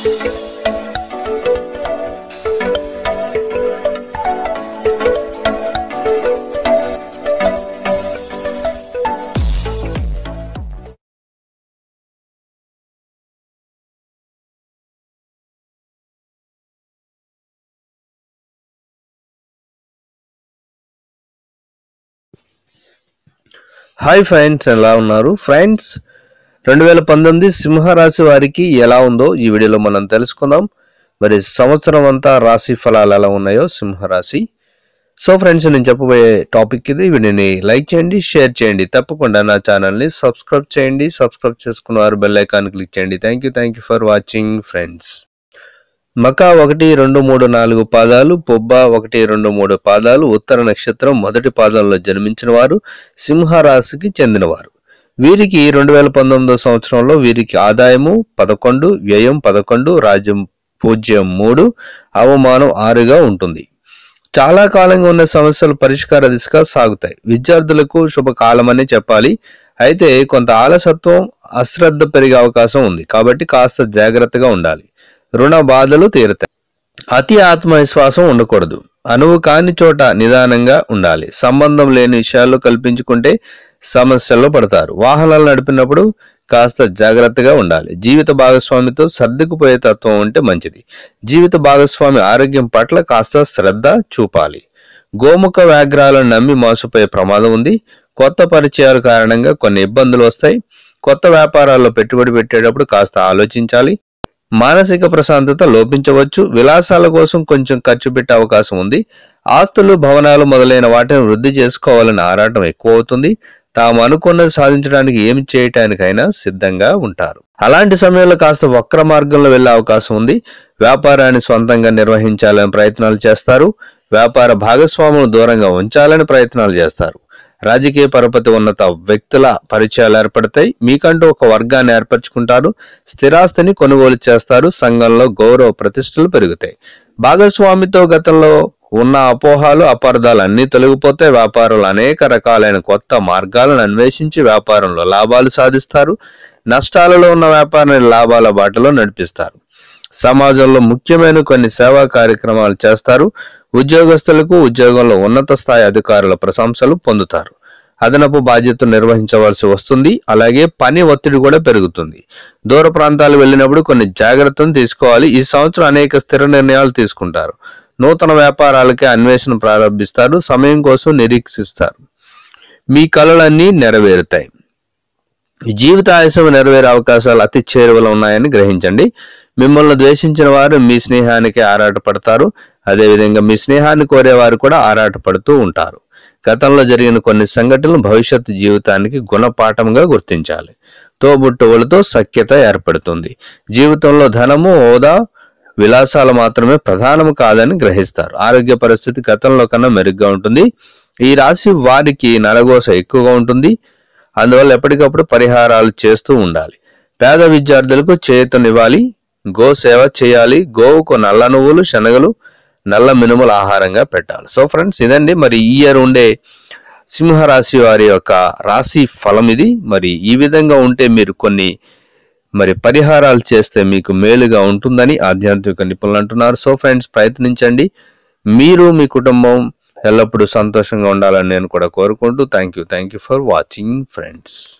Hi friends ఎలా ఉన్నారు? Friends రెండు వేల పంతొమ్మిది సింహరాశి వారికి ఎలా ఉందో ఈ వీడియోలో మనం తెలుసుకుందాం. మరి సంవత్సరం అంతా రాశి ఫలాలు ఎలా ఉన్నాయో సింహరాశి. సో ఫ్రెండ్స్ నేను చెప్పబోయే టాపిక్ ఇది. వీడియోని లైక్ చేయండి షేర్ చేయండి. తప్పకుండా నా ఛానల్ని సబ్స్క్రైబ్ చేయండి. సబ్స్క్రైబ్ చేసుకున్న వారు బెల్ ఐకాన్ క్లిక్ చేయండి. Thank you thank you for watching friends. మక ఒకటి రెండు మూడు నాలుగు పాదాలు పొబ్బ ఒకటి రెండు మూడు పాదాలు ఉత్తర నక్షత్రం మొదటి పాదంలో జన్మించిన వారు సింహరాశికి చెందినవారు వీరికి రెండు వేల పంతొమ్మిదో సంవత్సరంలో వీరికి ఆదాయము పదకొండు వ్యయం పదకొండు రాజ్యం పూజ్యం మూడు అవమానం ఆరుగా ఉంటుంది. చాలా కాలంగా ఉన్న సమస్యలు పరిష్కార దిశగా సాగుతాయి. విద్యార్థులకు శుభకాలమని చెప్పాలి. అయితే కొంత ఆలసత్వం అశ్రద్ధ పెరిగే అవకాశం ఉంది. కాబట్టి కాస్త జాగ్రత్తగా ఉండాలి. రుణ బాధలు తీరుతాయి. అతి ఆత్మవిశ్వాసం ఉండకూడదు. అనువు కాని చోట నిదానంగా ఉండాలి. సంబంధం లేని విషయాల్లో కల్పించుకుంటే సమస్యల్లో పడతారు. వాహనాలు నడిపినప్పుడు కాస్త జాగ్రత్తగా ఉండాలి. జీవిత భాగస్వామితో సర్దుకుపోయే తత్వం ఉంటే మంచిది. జీవిత భాగస్వామి ఆరోగ్యం పట్ల కాస్త శ్రద్ధ చూపాలి. గోముఖ వ్యాఘ్రాలను నమ్మి మోసపోయే ప్రమాదం ఉంది. కొత్త పరిచయాల కారణంగా కొన్ని ఇబ్బందులు వస్తాయి. కొత్త వ్యాపారాల్లో పెట్టుబడి పెట్టేటప్పుడు కాస్త ఆలోచించాలి. మానసిక ప్రశాంతత లోపించవచ్చు. విలాసాల కోసం కొంచెం ఖర్చు పెట్టే అవకాశం ఉంది. ఆస్తులు భవనాలు మొదలైన వాటిని వృద్ధి చేసుకోవాలని ఆరాటం ఎక్కువ అవుతుంది. తాము అనుకున్నది సాధించడానికి ఏమి చేయటానికైనా సిద్ధంగా ఉంటారు. అలాంటి సమయంలో కాస్త వక్ర మార్గంలో వెళ్ళే అవకాశం ఉంది. వ్యాపారాన్ని సొంతంగా నిర్వహించాలని ప్రయత్నాలు చేస్తారు. వ్యాపార భాగస్వాములను దూరంగా ఉంచాలని ప్రయత్నాలు చేస్తారు. రాజకీయ పరపతి ఉన్నత వ్యక్తుల పరిచయాలు ఏర్పడతాయి. మీకంటూ ఒక వర్గాన్ని ఏర్పరచుకుంటారు. స్థిరాస్తిని కొనుగోలు చేస్తారు. సంఘంలో గౌరవ ప్రతిష్టలు పెరుగుతాయి. భాగస్వామితో గతంలో ఉన్న అపోహాలు అపార్థాలు అన్నీ తొలగిపోతే వ్యాపారులు అనేక రకాలైన కొత్త మార్గాలను అన్వేషించి వ్యాపారంలో లాభాలు సాధిస్తారు. నష్టాలలో ఉన్న వ్యాపారాన్ని లాభాల బాటలో నడిపిస్తారు. సమాజంలో ముఖ్యమైన కొన్ని సేవా కార్యక్రమాలు చేస్తారు. ఉద్యోగస్తులకు ఉద్యోగంలో ఉన్నత స్థాయి అధికారుల ప్రశంసలు పొందుతారు. అదనపు బాధ్యతలు నిర్వహించవలసి వస్తుంది. అలాగే పని ఒత్తిడి కూడా పెరుగుతుంది. దూర ప్రాంతాలు వెళ్ళినప్పుడు కొన్ని జాగ్రత్తలు తీసుకోవాలి. ఈ సంవత్సరం అనేక స్థిర నిర్ణయాలు తీసుకుంటారు. నూతన వ్యాపారాలకే అన్వేషణ ప్రారంభిస్తారు సమయం కోసం నిరీక్షిస్తారు మీ కళలన్నీ నెరవేరుతాయి. జీవిత ఆయుసం నెరవేరే అవకాశాలు అతి చేరువలో ఉన్నాయని గ్రహించండి. మిమ్మల్ని ద్వేషించిన వారు మీ స్నేహానికి ఆరాటపడతారు. అదేవిధంగా మీ స్నేహాన్ని కోరేవారు కూడా ఆరాటపడుతూ ఉంటారు. గతంలో జరిగిన కొన్ని సంఘటనలు భవిష్యత్తు జీవితానికి గుణపాఠంగా గుర్తించాలి. తోబుట్టువులతో సఖ్యత ఏర్పడుతుంది. జీవితంలో ధనము హోదా విలాసాలు మాత్రమే ప్రధానం కాదని గ్రహిస్తారు. ఆరోగ్య పరిస్థితి గతంలో కన్నా మెరుగ్గా ఉంటుంది. ఈ రాశి వారికి నరగోస ఎక్కువగా ఉంటుంది. అందువల్ల ఎప్పటికప్పుడు పరిహారాలు చేస్తూ ఉండాలి. పేద విద్యార్థులకు చేతనివ్వాలి గో సేవ చేయాలి. గోవుకు నల్ల నువ్వులు శనగలు నల్ల మినుములు ఆహారంగా పెట్టాలి. సో ఫ్రెండ్స్ ఇదండి మరి ఈ ఇయర్ ఉండే సింహరాశి వారి యొక్క రాశి ఫలం ఇది. మరి ఈ విధంగా ఉంటే మీరు కొన్ని మరి పరిహారాలు చేస్తే మీకు మేలుగా ఉంటుందని ఆధ్యాత్మిక నిపుణులు అంటున్నారు. సో ఫ్రెండ్స్ ప్రయత్నించండి. మీరు మీ కుటుంబం ఎల్లప్పుడూ సంతోషంగా ఉండాలని నేను కూడా కోరుకుంటూ thank you thank you for watching friends.